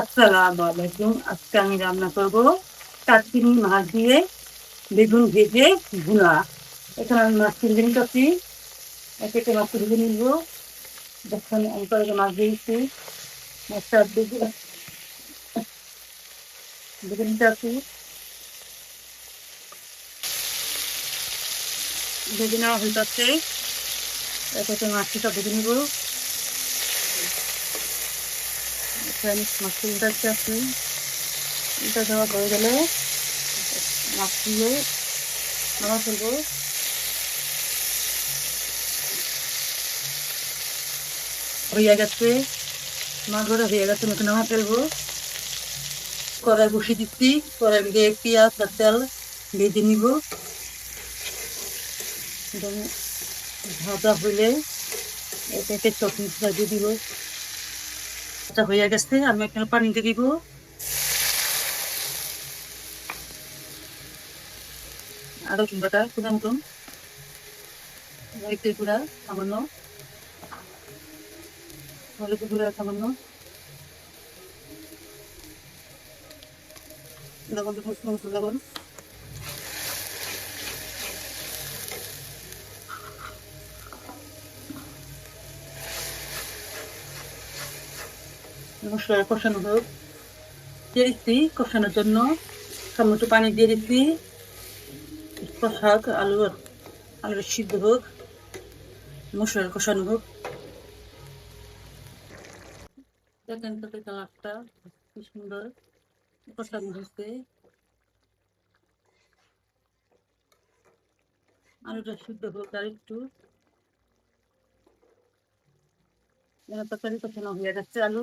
আসসালামু আলাইকুম। আজকে আমি রান্না করব কাটকিনি মাছ দিয়ে বেগুন ভেজে ভুনা। এখানে আমি মাছ তুলে নিতেছি। এক একটা মাছ তুলে নিব। যখন আমি কয়েকটা মাছ দিয়েছি। মাছটা বেগুন বেগুন নিতে আছি। বেগুন নেওয়া হইতেছে এক একটা মাছটা বেগুন নিব। এখানে মাছ তুলতে আছে এটা দেওয়া হয়ে গেলে দিয়ে নামা ফেলব হয়ে গেছে মাছ ধরে হয়ে গেছে মতো নামা ফেলব। কড়াই বসিয়ে দিচ্ছি, কড়াই দিয়ে পেঁয়াজ আর তেল ভেজে নিব। ভাজা হইলে এটাকে চটনি দিয়ে দিব। এটা হয়ে গেছে, আমি এখানে পানি দিয়ে দিব। আরও চুম্বাটা কুদা মতন একটু গুঁড়া সামান্য। হলুদ গুঁড়া, সামান্য। লবণ দেবো লবণ। মশলা কষানো হোক। দিয়ে দিচ্ছি কষানোর জন্য টমেটো পানি দিয়ে দিচ্ছি। কষাক, আলু আলুর সিদ্ধ হোক মশলা কষানো হোক। দেখেন তাতে কালারটা কি সুন্দর কষানো হচ্ছে আলুটা সিদ্ধ হোক আর একটু। তরকারি কষানো হয়ে যাচ্ছে আলু।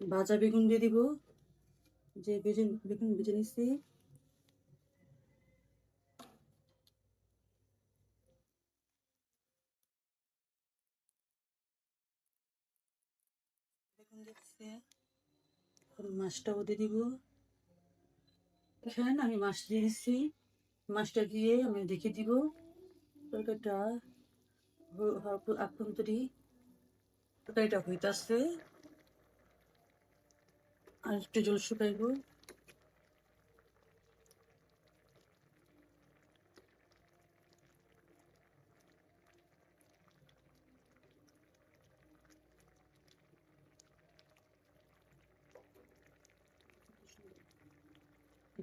ভাজা বেগুন দিয়ে দিব যে বেজে বেগুন ভেজে নিচ্ছি মাছটাও দিয়ে দিব এখানে আমি মাছ দিয়ে দিচ্ছি মাছটা দিয়ে আমি দেখে দিব তরকারিটা আভ্যন্তরী তরকারিটা হইতাছে আর একটু জল শুকাইব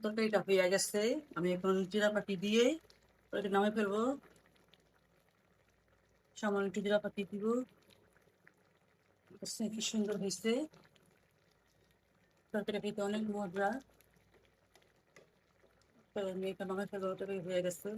তরকারিটা হয়ে গেছে, আমি এখন জিরা পাতি দিয়ে ওটাকে নামে ফেলব। সামান্য একটু জিরা পাতি দিব কি সুন্দর হয়েছে। তরকারি খেতে অনেক মজা আমি এটা নামে ফেলব তরকারি হয়ে গেছে